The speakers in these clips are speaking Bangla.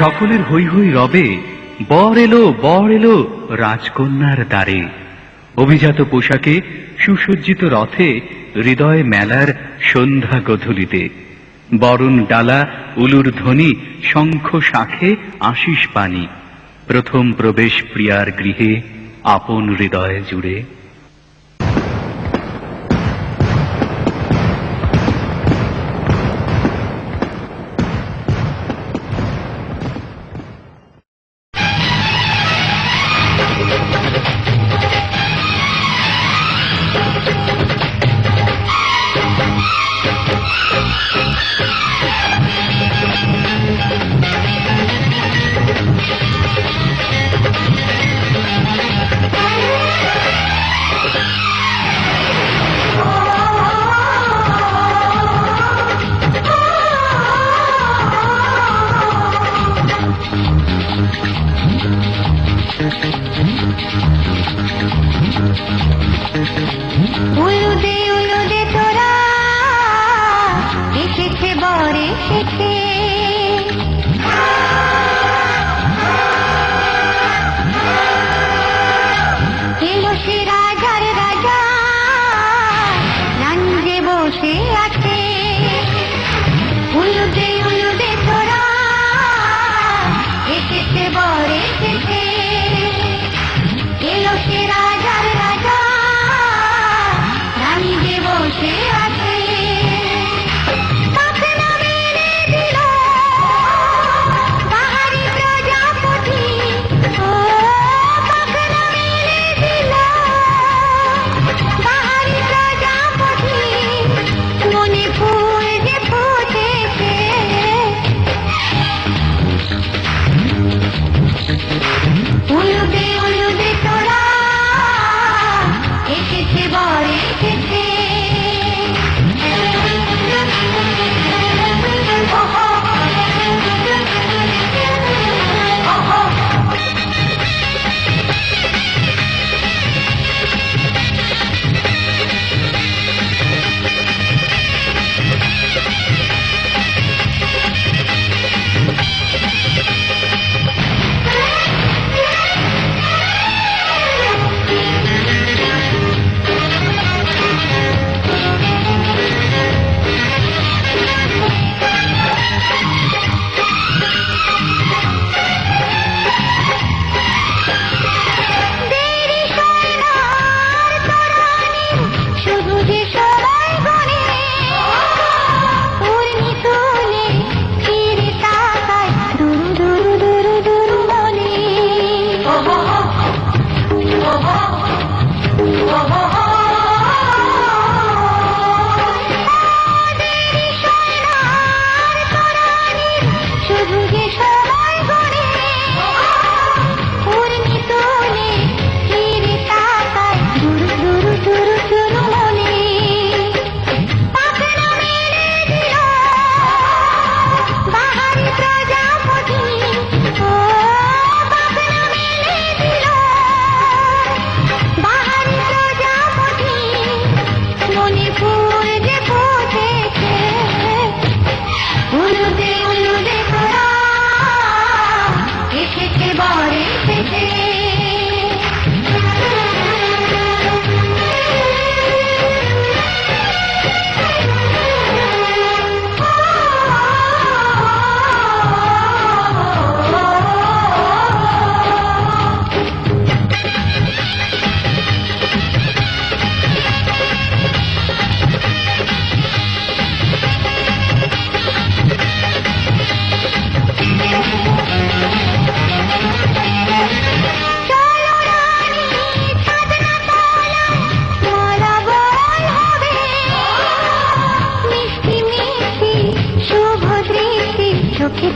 সকলের হৈ হৈ রবে, বর এলো বর এলো রাজকন্যার দ্বারে। অভিজাত পোশাকে সুসজ্জিত রথে হৃদয় মেলার সন্ধ্যা গধূলিতে। বরণ ডালা, উলুর ধ্বনি, শঙ্খ শাখে আশিস পানি প্রথম প্রবেশ প্রিয়ার গৃহে, আপন হৃদয়ে জুড়ে।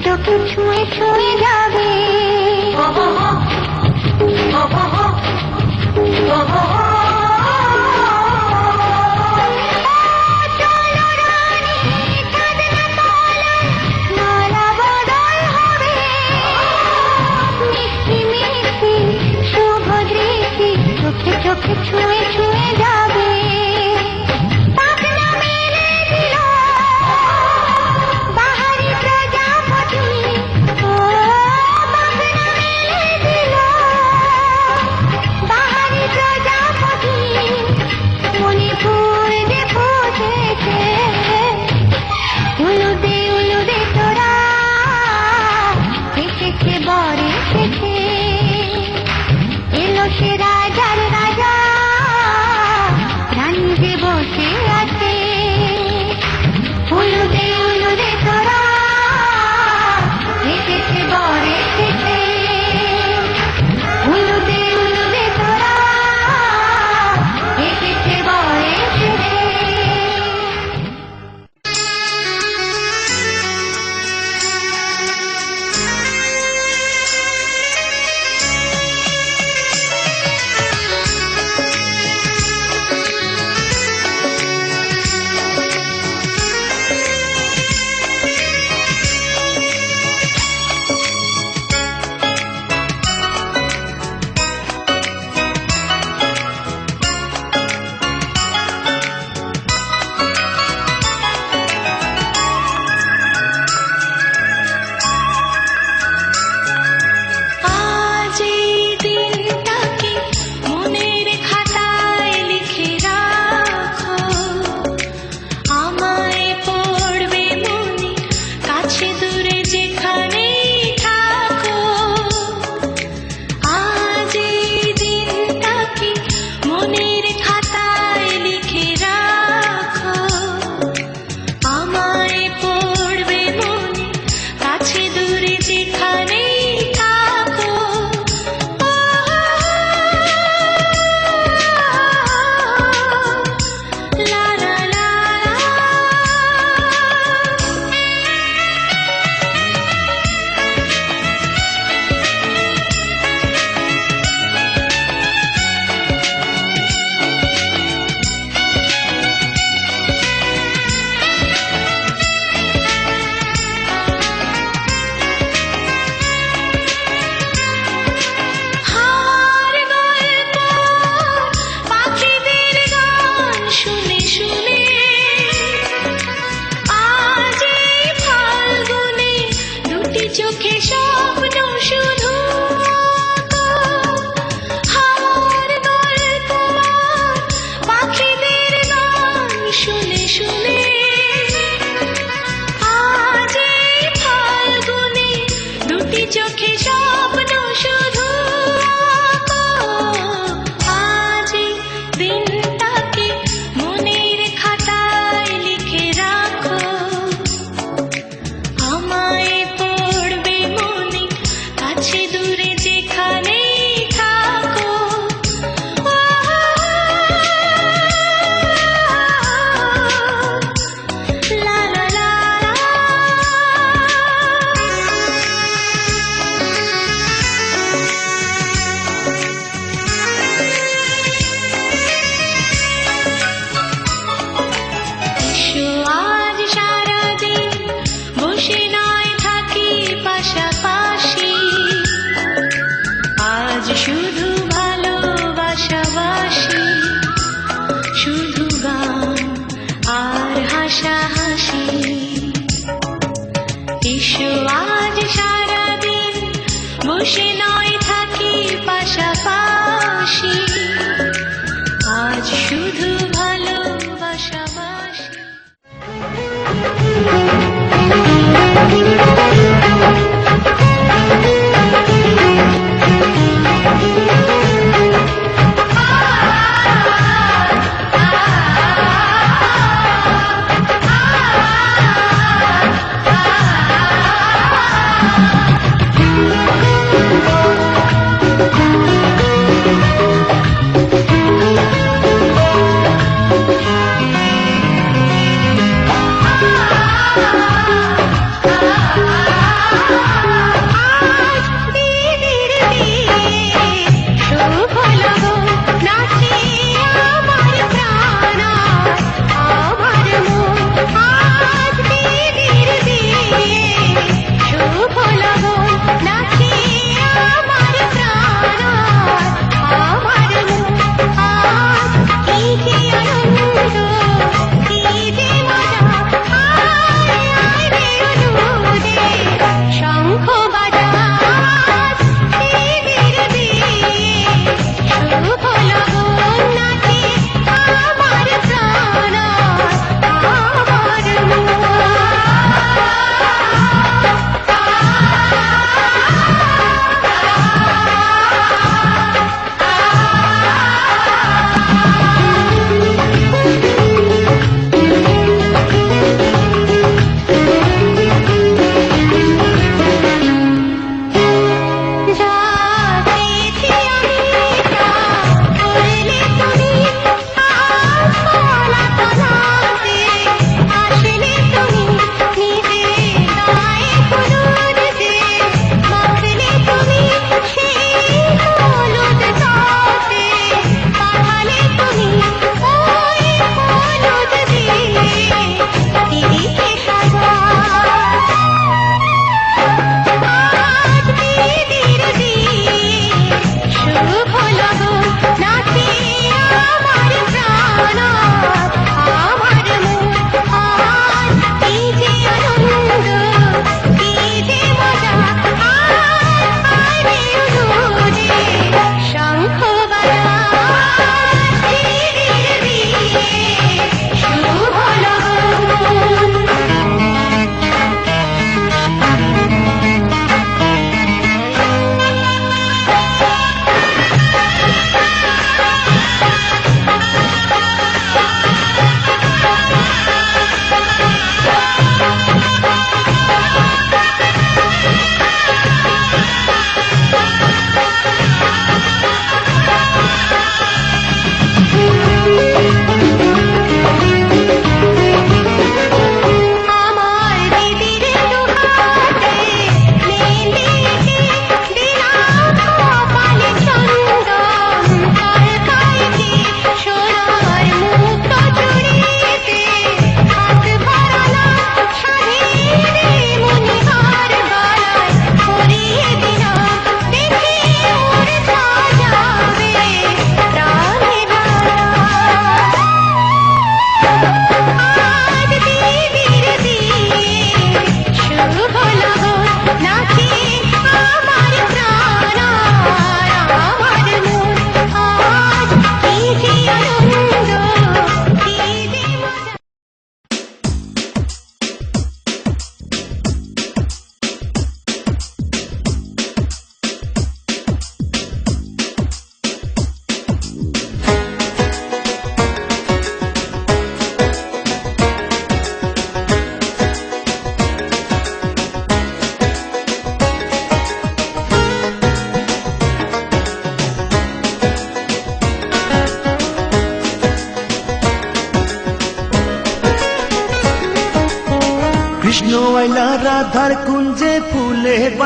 তোকে ছুঁয়ে ছুঁয়ে যাবে। চোখে চোখে ছুঁয়ে ছুঁয়ে যা। परेशान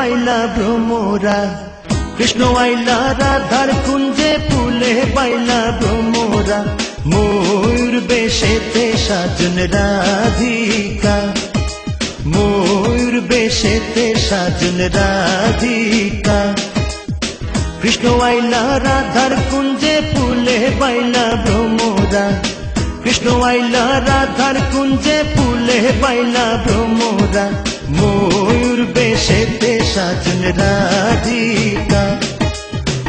বাইলা ভ্রমরা কৃষ্ণ আইলা রাধার কুঞ্জে ফুলে বাইলা ভ্রমরা ময়ূর বেশেতে সাজন রাধিকা। ময়ূর বেশেতে সাজন রাধিকা। কৃষ্ণ আইলা রাধার কুঞ্জে ফুলে বাইলা ভ্রমরা কৃষ্ণ আইলা রাধার কুঞ্জে ফুলে বাইলা ভ্রমরা ময়ূর বেশেতে সাজন রাধিকা।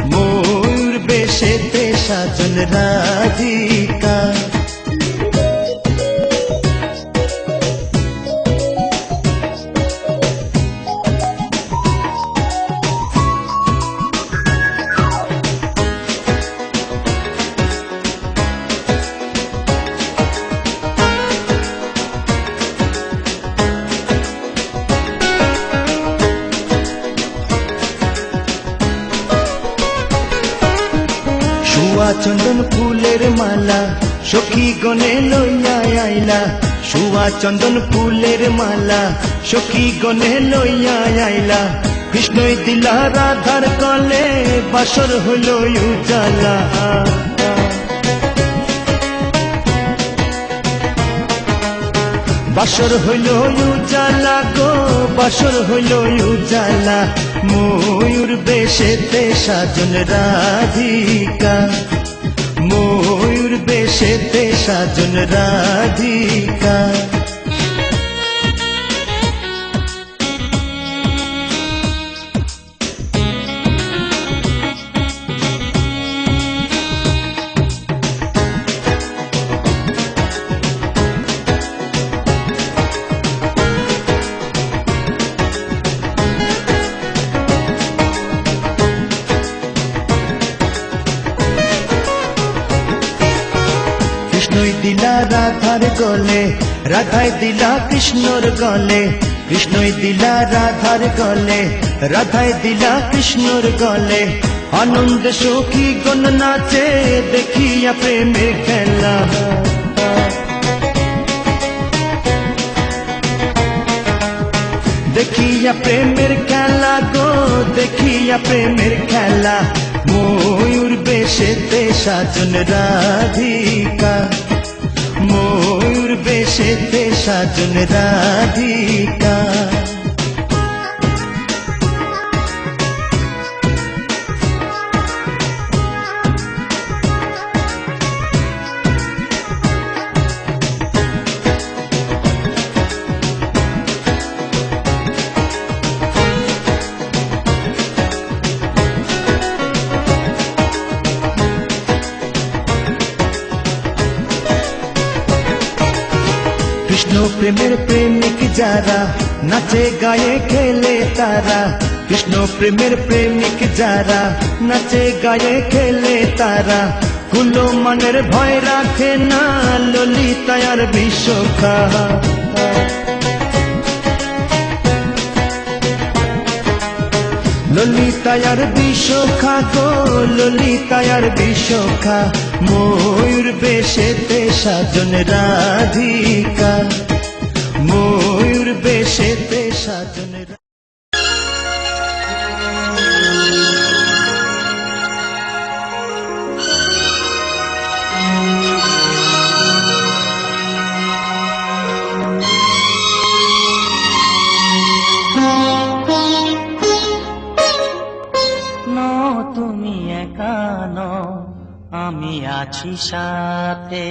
ময়ূর বেশেতে সাজন রাধিকা। চন্দন ফুলের মালা, সখী গনে লইয়া আইলা। শুয়া চন্দন ফুলের মালা, সখী গনে লইয়া আইলা। কৃষ্ণই দিলা রাধার কলে, বাসর হইল উজালা। বাসর হইল উজালা গো, বাসর হইল উজালা। ময়ূর বেশেতে সাজন রাধিকা। বেশেতে সাজন রাধিকা গলে, রাধাই দিলা কৃষ্ণর গলে, কৃষ্ণই দিলা রাধার গলে, রাধাই দিলা কৃষ্ণর গলে। আনন্দ সখী গণ নাচে, দেখিয়া প্রেমের খেলা। দেখিয়া প্রেমের খেলা গো, দেখিয়া প্রেমের খেলা। ময়ূর বেশেতে সাজন রাধিকা। ময়ূর বেশে পেশা সাজন রাধিকা প্রেমের প্রেমিক যারা, নাচে, গায়ে, খেলে তারা। কৃষ্ণ প্রেমের প্রেমিক যারা, নাচে, গায়ে, খেলে তারা। কুলো মনের ভয় রাখে না ললিতায়ার বিশ্বখা। ললিতায়ার বিশ্বখা গো ললিতায়ার বিশ্বখা। ময়ূর বেশেতে সাজন রাধিকা। ময়ূর বেশেতে সাজন তুমি একা ন আমি আছি সাথে।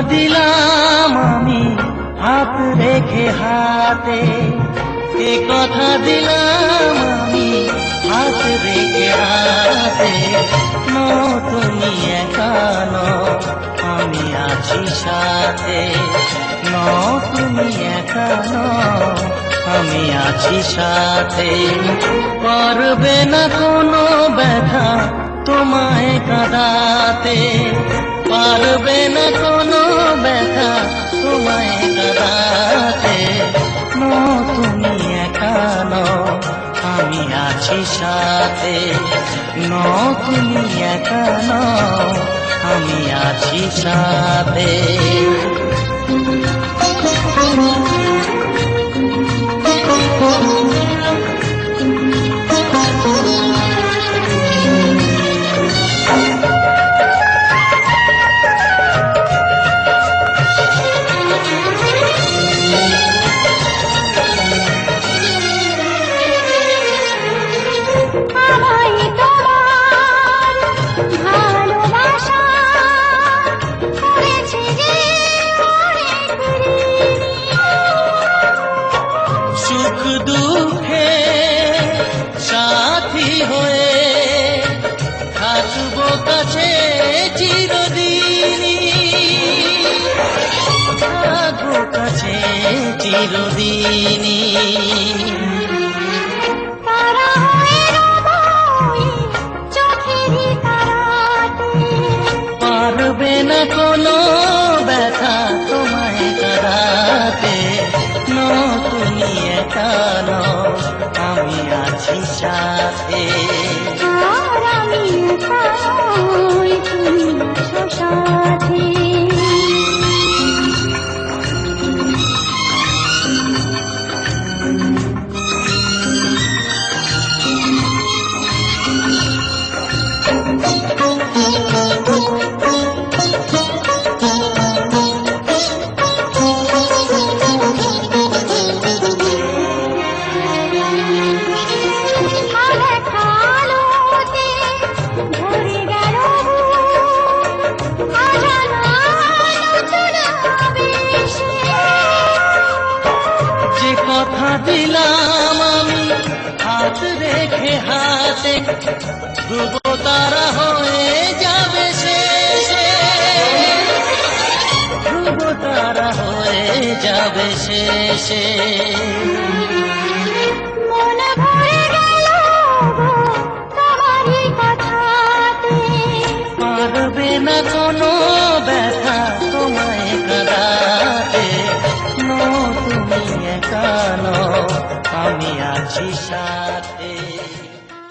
দিলাম আমি হাত রেখে হাতে। এ কথা দিলাম আমি হাত রেখে হাতে। ন তুমি আমি আছি সাথে। ন তুমি একা ন আমি আছি সাথে। পারবে না কোনো ব্যথা তোমায় কাঁদাতে। পারবে না কোনো ব্যথা তোমায় কাঁদাতে ন তুমি একা আমি আছি সাথে। ন তুমি একা নও, আমি আছি সাথে। আমায় दिशासे तारा मिलता होय तुम शशाधे ধ্রুব তারা হয়ে যাবে শেষে ধ্রুব তারা হয়ে যাবে শেষে আমি আছি সাথে।